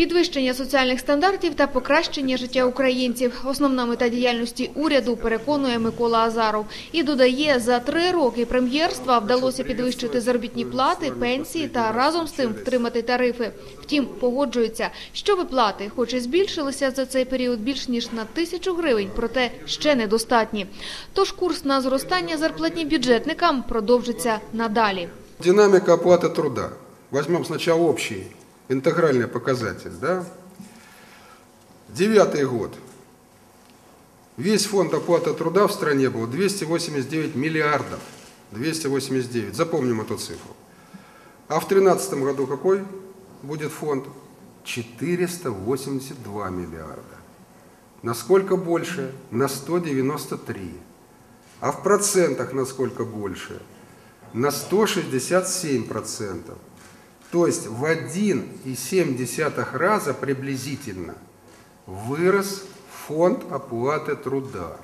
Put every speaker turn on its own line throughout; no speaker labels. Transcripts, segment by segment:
Підвищення соціальних стандартів та покращення життя українців – основна мета діяльності уряду, переконує Микола Азаров. І додає, за три роки прем'єрства вдалося підвищити заробітні плати, пенсії та разом з тим втримати тарифи. Втім, погоджується, що виплати, хоч і збільшилися за цей період більш ніж на тисячу гривень, проте ще недостатні. Тож курс на зростання зарплатні бюджетникам продовжиться надалі.
Динамика оплаты труда. Возьмем сначала общий, интегральный показатель. Да? Девятый год. Весь фонд оплаты труда в стране был 289 миллиардов. 289. Запомним эту цифру. А в 2013 году какой будет фонд? 482 миллиарда. Насколько больше? На 193. А в процентах насколько больше? на 167%. То есть в 1,7 раза приблизительно вырос фонд оплаты труда.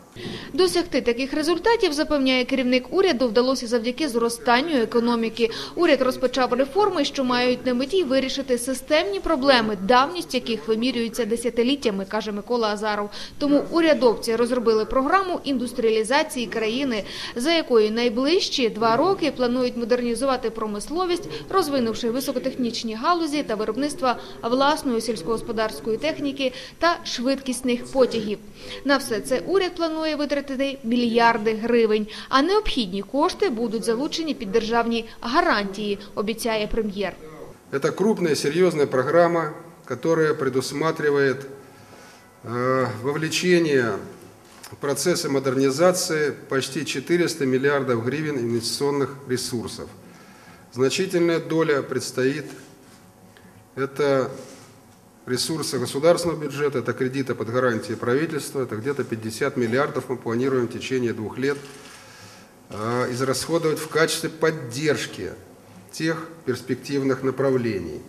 Досягти таких результатів, запевняє керівник уряду, вдалося завдяки зростанню економіки. Уряд розпочав реформи, що мають на меті вирішити системні проблеми, давність яких вимірюється десятиліттями, каже Микола Азаров. Тому урядовці розробили програму індустріалізації країни, за якою найближчі два роки планують модернізувати промисловість, розвинувши високотехнічні галузі та виробництва власної сільськогосподарської техніки та швидкісних потягів. На все це уряд планує витратити мільярди гривень, а необхідні кошти будуть залучені під державні гарантії, обіцяє прем'єр.
Это крупная, серьезная программа, которая предусматривает э, вовлечение в процессы модернизации почти 400 миллиардов гривен инвестиционных ресурсов. Значительная доля предстоит это ресурсы государственного бюджета, это кредиты под гарантии правительства, это где-то 50 миллиардов мы планируем в течение двух лет э, израсходовать в качестве поддержки тех перспективных направлений.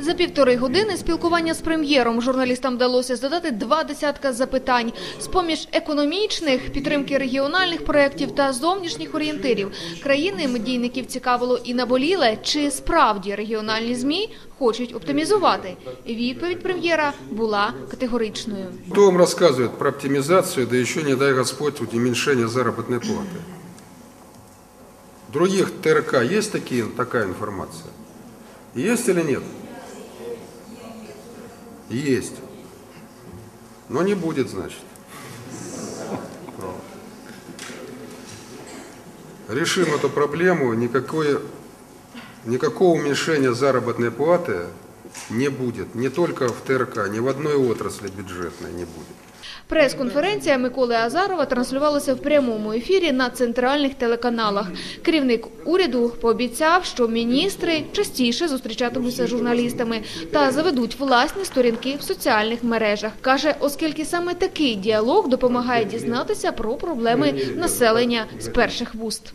За півтори години спілкування з прем'єром журналістам вдалося задати два десятка запитань. З-поміж економічних, підтримки регіональних проєктів та зовнішніх орієнтирів країни медійників цікавило і наболіле, чи справді регіональні ЗМІ хочуть оптимізувати. Відповідь прем'єра була категоричною.
Кто вам рассказывает про оптимизацию, да еще не дай Господь вот уменьшение заработной платы? В Других ТРК есть такие, такая информация? Есть или нет? Есть. Но не будет, значит. Решим эту проблему, никакой, никакого уменьшения заработной платы не будет. Не только в ТРК, ни в одной отрасли бюджетной не будет.
Прес-конференція Миколи Азарова транслювалася в прямому ефірі на центральних телеканалах. Керівник уряду пообіцяв, що міністри частіше зустрічатимуться з журналістами та заведуть власні сторінки в соціальних мережах. Каже, оскільки саме такий діалог допомагає дізнатися про проблеми населення з перших вуст.